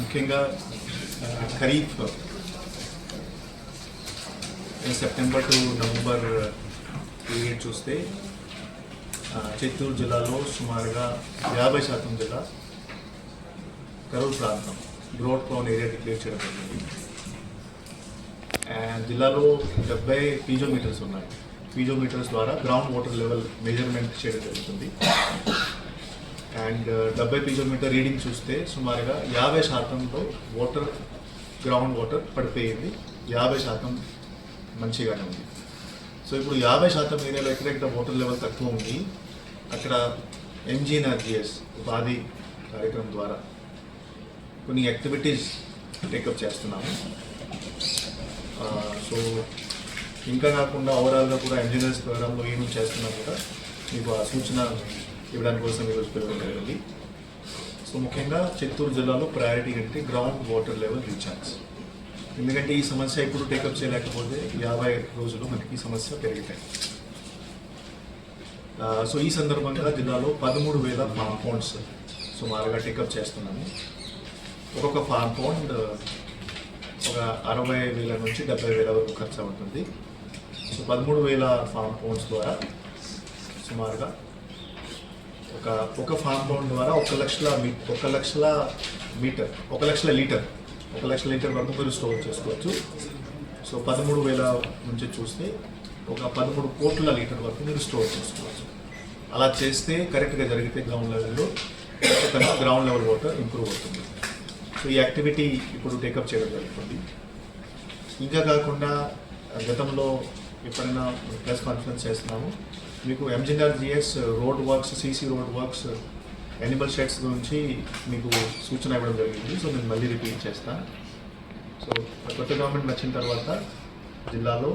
ముఖ్యంగా kharif. September to November period చూస్తే చిత్తూరు జిల్లాలో సుమారుగా యాభై శాతం జిల్లా కరువు ప్రాంతం గ్రోత్ ప్రౌన్ ఏరియా డిక్లేర్ చేయడం జరిగింది. అండ్ జిల్లాలో డెబ్బై పీజోమీటర్స్ ఉన్నాయి. పీజోమీటర్స్ ద్వారా గ్రౌండ్ వాటర్ లెవెల్ మెజర్మెంట్ చేయడం జరుగుతుంది. అండ్ డెబ్బై పీజోమీటర్ రీడింగ్ చూస్తే సుమారుగా యాభై శాతంలో వాటర్ గ్రౌండ్ వాటర్ పడిపోయింది. యాభై శాతం మంచిగానే ఉంది. సో ఇప్పుడు యాభై శాతం ఏరియాలో ఎక్కడెక్కడ వాటర్ లెవెల్ తక్కువ ఉంది అక్కడ ఎంజీఎన్ఆర్జిఎస్ ఉపాధి కార్యక్రమం ద్వారా కొన్ని యాక్టివిటీస్ టేకప్ చేస్తున్నాము. సో ఇంకా కాకుండా ఓవరాల్గా కూడా ఇంజనీర్స్ ప్రోగ్రాంలో ఏమేమి చేస్తున్నా కూడా మీకు ఆ సూచన ఇవ్వడానికి కోసం ఈరోజు పిలవడం జరిగింది. సో ముఖ్యంగా చిత్తూరు జిల్లాలో ప్రయారిటీ అంటే గ్రౌండ్ వాటర్ లెవెల్ రీఛార్జ్ ఎందుకంటే ఈ సమస్య ఇప్పుడు టేకప్ చేయలేకపోతే యాభై రోజులు మనకి ఈ సమస్య పెరుగుతాయి సో ఈ సందర్భంగా జిల్లాలో పదమూడు వేల ఫామ్ పౌండ్స్ సుమారుగా టేకప్ చేస్తున్నాము. ఒక్కొక్క ఫామ్ పౌండ్ ఒక అరవై వేల నుంచి డెబ్బై వేల వరకు ఖర్చు అవుతుంది. సో పదమూడు వేల ఫామ్ పౌండ్స్ ద్వారా సుమారుగా ఒక ఒక ఫామ్ పౌండ్ ద్వారా ఒక లక్షల మీ ఒక లక్షల మీటర్ ఒక లక్షల లీటర్ ఒక లక్షల లీటర్ వరకు మీరు స్టోర్ చేసుకోవచ్చు. సో పదమూడు వేల నుంచి చూస్తే ఒక పదమూడు కోట్ల లీటర్ వరకు మీరు స్టోర్ చేసుకోవచ్చు. అలా చేస్తే కరెక్ట్గా జరిగితే గ్రౌండ్ లెవెల్లో గ్రౌండ్ లెవెల్ వాటర్ ఇంప్రూవ్ అవుతుంది. సో ఈ యాక్టివిటీ ఇప్పుడు టేకప్ చేయడం జరుగుతుంది. ఇంకా కాకుండా గతంలో ఎప్పుడైనా ప్రెస్ కాన్ఫరెన్స్ చేస్తున్నాము. మీకు MGNREGS road works CC road works animal sheds గురించి మీకు సూచన ఇవ్వడం జరిగింది. సో నేను మళ్ళీ రిపీట్ చేస్తాను సో కొత్త గవర్నమెంట్ వచ్చిన తర్వాత జిల్లాలో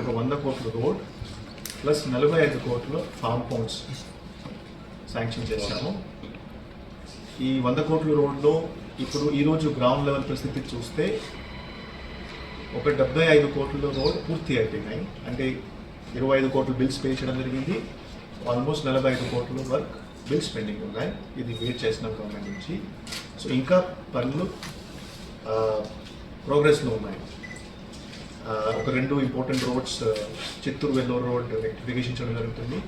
ఒక వంద కోట్ల రోడ్ ప్లస్ నలభై ఐదు కోట్ల ఫామ్ పౌండ్స్ శాంక్షన్ చేశాము. ఈ వంద కోట్ల రోడ్లో ఇప్పుడు ఈరోజు గ్రౌండ్ లెవెల్ పరిస్థితి చూస్తే ఒక డెబ్బై ఐదు కోట్ల రోడ్ పూర్తి అయిపోయినాయి. అంటే ఇరవై ఐదు కోట్ల బిల్స్ పే చేయడం జరిగింది. ఆల్మోస్ట్ నలభై ఐదు కోట్ల వర్క్ బిల్స్ పెండింగ్ ఉన్నాయి. ఇది వెయిట్ చేసిన గవర్నమెంట్ నుంచి. సో ఇంకా పనులు ప్రోగ్రెస్లో ఉన్నాయి. ఒక రెండు important roads Chittoor Vellore road rectification చేయడం జరుగుతుంది.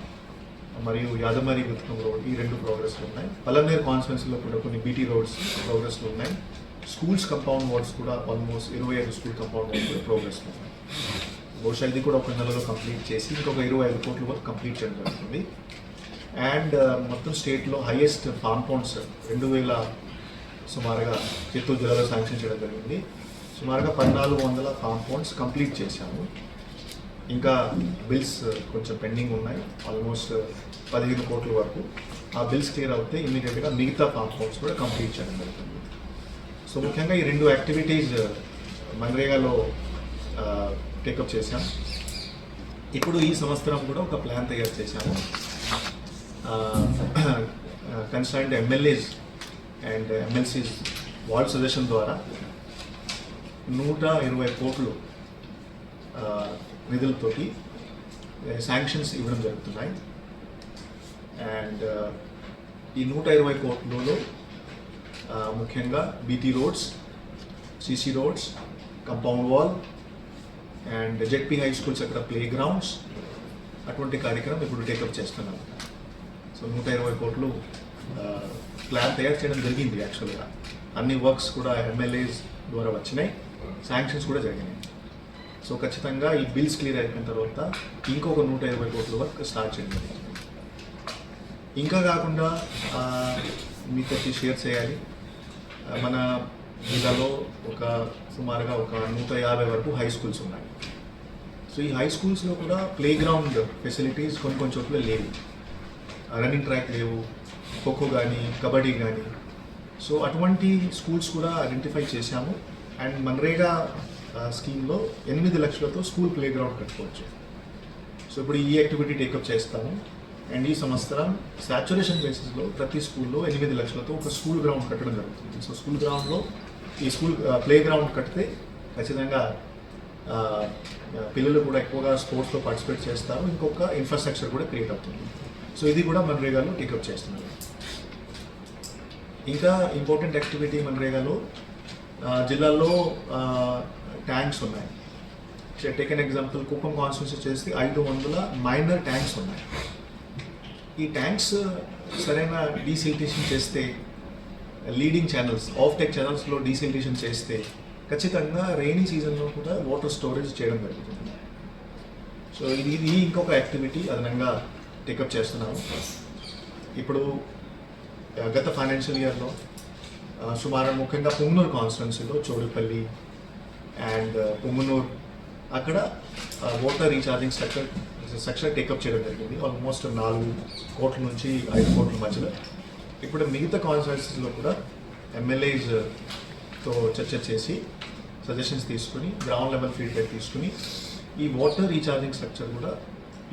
మరియు యాదమరి విత్తనం రోడ్ ఈ రెండు ప్రోగ్రెస్లు ఉన్నాయి. పల్లనేరు కాన్స్టిట్యున్సీలో కూడా కొన్ని బీటీ రోడ్స్ ప్రోగ్రెస్లు ఉన్నాయి. స్కూల్స్ కంపౌండ్ వార్డ్స్ కూడా ఆల్మోస్ట్ ఇరవై ఐదు స్కూల్ కంపౌండ్ వార్డ్స్ కూడా ప్రోగ్రెస్లో ఉన్నాయి బహుశా ఇది కూడా ఒక నెలలో కంప్లీట్ చేసి ఇంకొక ఇరవై ఐదు కోట్ల వరకు కంప్లీట్ చేయడం జరుగుతుంది. అండ్ uh, మొత్తం స్టేట్లో హైయెస్ట్ కాంపౌండ్స్ రెండు వేల సుమారుగా చిత్తూరు జిల్లాలో శాంక్షన్ చేయడం జరిగింది. సుమారుగా పద్నాలుగు వందల కాంపౌండ్స్ కంప్లీట్ చేశాము. ఇంకా బిల్స్ కొంచెం పెండింగ్ ఉన్నాయి. ఆల్మోస్ట్ uh, పదిహేను కోట్ల వరకు. ఆ బిల్స్ క్లియర్ అవుతే ఇమీడియట్గా మిగతా ఫామ్ పౌండ్స్ కూడా కంప్లీట్ చేయడం జరుగుతుంది. సో ముఖ్యంగా ఈ రెండు యాక్టివిటీస్ uh, మన్రేగాలో uh, టేకప్ చేశాం. ఇప్పుడు ఈ సంవత్సరం కూడా ఒక ప్లాన్ తయారు చేశాము. Concerned MLAs and MLCs ward suggestion ద్వారా నూట ఇరవై కోట్లు uh, నిధులతోటి శాంక్షన్స్ ఇవ్వడం జరుగుతున్నాయి. అండ్ ఈ నూట ఇరవై కోట్లలో ముఖ్యంగా BT roads CC roads compound wall and ZP high schools అక్కడ ప్లే గ్రౌండ్స్ అటువంటి కార్యక్రమం ఇప్పుడు టేకప్ చేస్తున్నాం. సో నూట ఇరవై కోట్లు ప్లాన్ తయారు చేయడం జరిగింది యాక్చువల్గా అన్ని వర్క్స్ కూడా ఎమ్మెల్యేస్ ద్వారా వచ్చినాయి. శాంక్షన్స్ కూడా జరిగినాయి. సో ఖచ్చితంగా ఈ బిల్స్ క్లియర్ అయిపోయిన తర్వాత ఇంకొక నూట ఇరవై కోట్ల వర్క్ స్టార్ట్ చేయడం ఇంకా కాకుండా మీతో షేర్ చేయాలి. మన జిల్లాలో ఒక సుమారుగా ఒక నూట యాభై వరకు హై స్కూల్స్ ఉన్నాయి. సో ఈ హై స్కూల్స్లో కూడా ప్లే గ్రౌండ్ ఫెసిలిటీస్ కొన్ని కొన్ని చోట్ల లేవు. రన్నింగ్ ట్రాక్ లేవు ఖోఖో కానీ కబడ్డీ కానీ సో అటువంటి స్కూల్స్ కూడా ఐడెంటిఫై చేశాము. అండ్ మన్రేగా ఆ, స్కీమ్లో ఎనిమిది లక్షలతో స్కూల్ ప్లే గ్రౌండ్ కట్టుకోవచ్చు. సో ఇప్పుడు ఈ యాక్టివిటీ టేకప్ చేస్తాము. అండ్ ఈ సంవత్సరం సాచురేషన్ బేసిస్లో ప్రతి స్కూల్లో ఎనిమిది లక్షలతో ఒక స్కూల్ గ్రౌండ్ కట్టడం జరుగుతుంది. సో స్కూల్ గ్రౌండ్లో ఈ స్కూల్ ప్లే గ్రౌండ్ కడితే ఖచ్చితంగా పిల్లలు కూడా ఎక్కువగా స్పోర్ట్స్లో పార్టిసిపేట్ చేస్తారు. ఇంకొక ఇన్ఫ్రాస్ట్రక్చర్ కూడా క్రియేట్ అవుతుంది. సో ఇది కూడా మన్రేగాలో టేకప్ చేస్తున్నారు. ఇంకా ఇంపార్టెంట్ యాక్టివిటీ మన్రేగాలో జిల్లాలో ట్యాంక్స్ ఉన్నాయి. Take an example Kuppam constituency చేస్తే ఐదు వందల మైనర్ ట్యాంక్స్ ఉన్నాయి. ఈ ట్యాంక్స్ సరైన డీసిల్టేషన్ చేస్తే లీడింగ్ ఛానల్స్ ఆఫ్ టెక్ ఛానల్స్లో డీసిల్టేషన్ చేస్తే ఖచ్చితంగా రెయినీ సీజన్లో కూడా వాటర్ స్టోరేజ్ చేయడం జరుగుతుంది. సో ఇది ఇది ఇంకొక యాక్టివిటీ అదనంగా టేకప్ చేస్తున్నాము. ఇప్పుడు గత ఫైనాన్షియల్ ఇయర్లో సుమారు ముఖ్యంగా పొంగునూరు కాన్స్టిట్యున్సీలో చోడుపల్లి అండ్ పొంగునూరు అక్కడ water recharging structure section take up చేయడం జరిగింది. ఆల్మోస్ట్ నాలుగు కోట్ల నుంచి ఐదు కోట్ల మధ్యలో. ఇప్పుడు మిగతా కాన్స్టిట్యున్సీలో కూడా ఎమ్మెల్యేస్తో uh, చర్చ చేసి సజెషన్స్ తీసుకుని గ్రౌండ్ లెవెల్ ఫీడ్బ్యాక్ తీసుకుని ఈ వాటర్ రీఛార్జింగ్ స్ట్రక్చర్ కూడా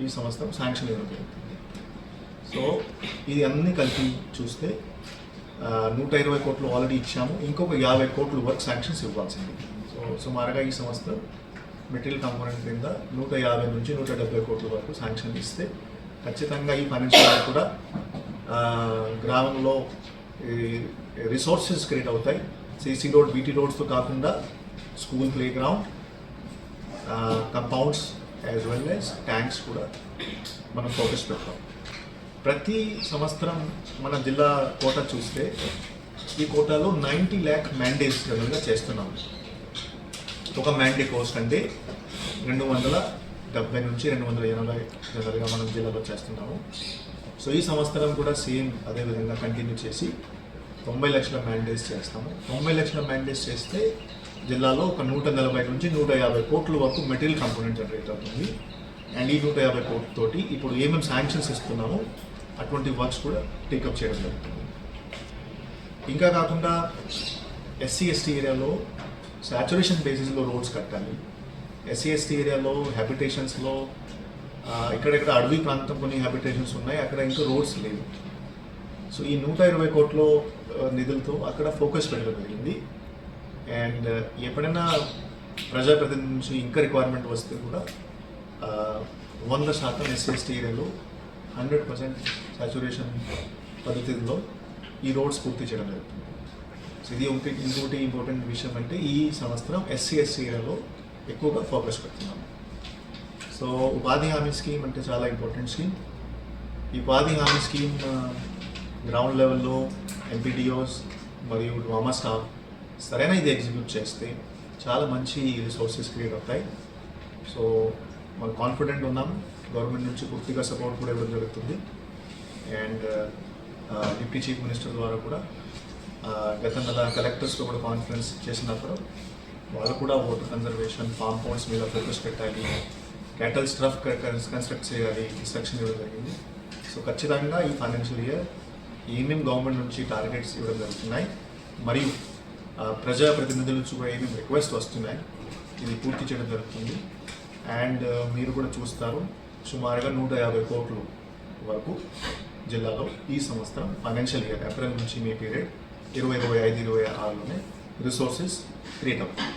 ఈ సంవత్సరం శాంక్షన్ ఇవ్వడం జరుగుతుంది. సో ఇది అన్ని కలిపి చూస్తే నూట ఇరవై కోట్లు ఆల్రెడీ ఇచ్చాము. ఇంకొక యాభై కోట్లు వర్క్ శాంక్షన్స్ ఇవ్వాల్సింది. సో సుమారుగా ఈ సంవత్సరం మెటీరియల్ కాంపోనెంట్ కింద నూట యాభై నుంచి నూట డెబ్బై కోట్ల వరకు శాంక్షన్ ఇస్తే ఖచ్చితంగా ఈ ఫైనాన్షియల్ కూడా గ్రామంలో రిసోర్సెస్ క్రియేట్ అవుతాయి. సీసీ రోడ్ బీటీ రోడ్స్తో కాకుండా school play ground compounds as well as tanks కూడా మనం ఫోకస్ పెడతాం. ప్రతి సంవత్సరం మన జిల్లా కోట చూస్తే ఈ కోటాలో నైంటీ ల్యాక్ మ్యాండేట్స్ జనరల్గా చేస్తున్నాం. ఒక మ్యాండే కోర్స్ అంటే రెండు వందల డెబ్బై నుంచి రెండు వందల ఎనభై జనరల్గా మనం జిల్లాలో చేస్తున్నాము. సో ఈ సంవత్సరం కూడా సేమ్ అదే విధంగా కంటిన్యూ చేసి తొంభై లక్షల మ్యాండేట్స్ చేస్తాము. తొంభై లక్షల మ్యాండేట్స్ చేస్తే జిల్లాలో ఒక నూట నలభై నుంచి నూట యాభై కోట్ల వరకు మెటీరియల్ కాంపోనెంట్ జనరేట్ అవుతుంది. అండ్ ఈ నూట యాభై కోట్ల తోటి ఇప్పుడు ఏమేమి శాంక్షన్స్ ఇస్తున్నామో అటువంటి వర్క్స్ కూడా టేకప్ చేయడం జరుగుతుంది. ఇంకా కాకుండా ఎస్సీ ఎస్టీ ఏరియాలో సాచురేషన్ బేసిస్లో రోడ్స్ కట్టాలి. ఎస్సీ ఎస్టీ ఏరియాలో హ్యాబిటేషన్స్లో ఇక్కడెక్కడ అడవి ప్రాంతం కొన్ని హ్యాబిటేషన్స్ ఉన్నాయి అక్కడ ఇంకా రోడ్స్ లేవు. సో ఈ నూట ఇరవై కోట్ల నిధులతో అక్కడ ఫోకస్ పెట్టడం జరిగింది. అండ్ ఎప్పుడైనా ప్రజాప్రతినిధి నుంచి ఇంకా రిక్వైర్మెంట్ వస్తే కూడా వంద శాతం ఎస్సీ ఎస్టీ ఏరియాలో హండ్రెడ్ పర్సెంట్ సాచురేషన్ పద్ధతిలో ఈ రోడ్స్ పూర్తి చేయడం జరుగుతుంది. సో ఇది ఒకటి ఇంకోటి ఇంపార్టెంట్ విషయం అంటే ఈ సంవత్సరం ఎస్సీ ఎక్కువగా ఫోకస్ పెడుతున్నాం సో ఉపాధి హామీ స్కీమ్ అంటే చాలా ఇంపార్టెంట్ స్కీమ్. ఈ ఉపాధి హామీ స్కీమ్ గ్రౌండ్ లెవెల్లో ఎంపీడీఓస్ మరియు డ్రామా స్టాఫ్ సరైన ఇది ఎగ్జిక్యూట్ చేస్తే చాలా మంచి రిసోర్సెస్ క్రియేట్ అవుతాయి. సో మనం కాన్ఫిడెంట్ ఉన్నాం. గవర్నమెంట్ నుంచి పూర్తిగా సపోర్ట్ కూడా ఇవ్వడం జరుగుతుంది. అండ్ డిప్యూటీ చీఫ్ మినిస్టర్ ద్వారా కూడా గత నెల కలెక్టర్స్తో కూడా కాన్ఫరెన్స్ చేసినప్పుడు వాళ్ళు కూడా వాటర్ కన్జర్వేషన్ ఫామ్ పౌండ్స్ మీద ఫోకస్ పెట్టాలి క్యాటల్ స్ట్రఫ్ కన్స్ట్రక్ట్ చేయాలి ఇన్స్ట్రక్షన్ ఇవ్వడం జరిగింది. సో ఖచ్చితంగా ఈ ఫైనాన్షియల్ ఇయర్ ఏమేమి గవర్నమెంట్ నుంచి టార్గెట్స్ ఇవ్వడం జరుగుతున్నాయి మరియు ప్రజాప్రతినిధుల నుంచి కూడా ఏమేమి రిక్వెస్ట్ వస్తున్నాయి ఇది పూర్తి చేయడం జరుగుతుంది. అండ్ మీరు కూడా చూస్తారు సుమారుగా నూట యాభై కోట్లు వరకు జిల్లాలో ఈ సంవత్సరం ఫైనాన్షియల్ ఇయర్ ఏప్రిల్ నుంచి మే పీరియడ్ ఇరవై ఇరవై ఐదు ఇరవై ఆరులోనే రిసోర్సెస్ క్రియేట్ అవుతాయి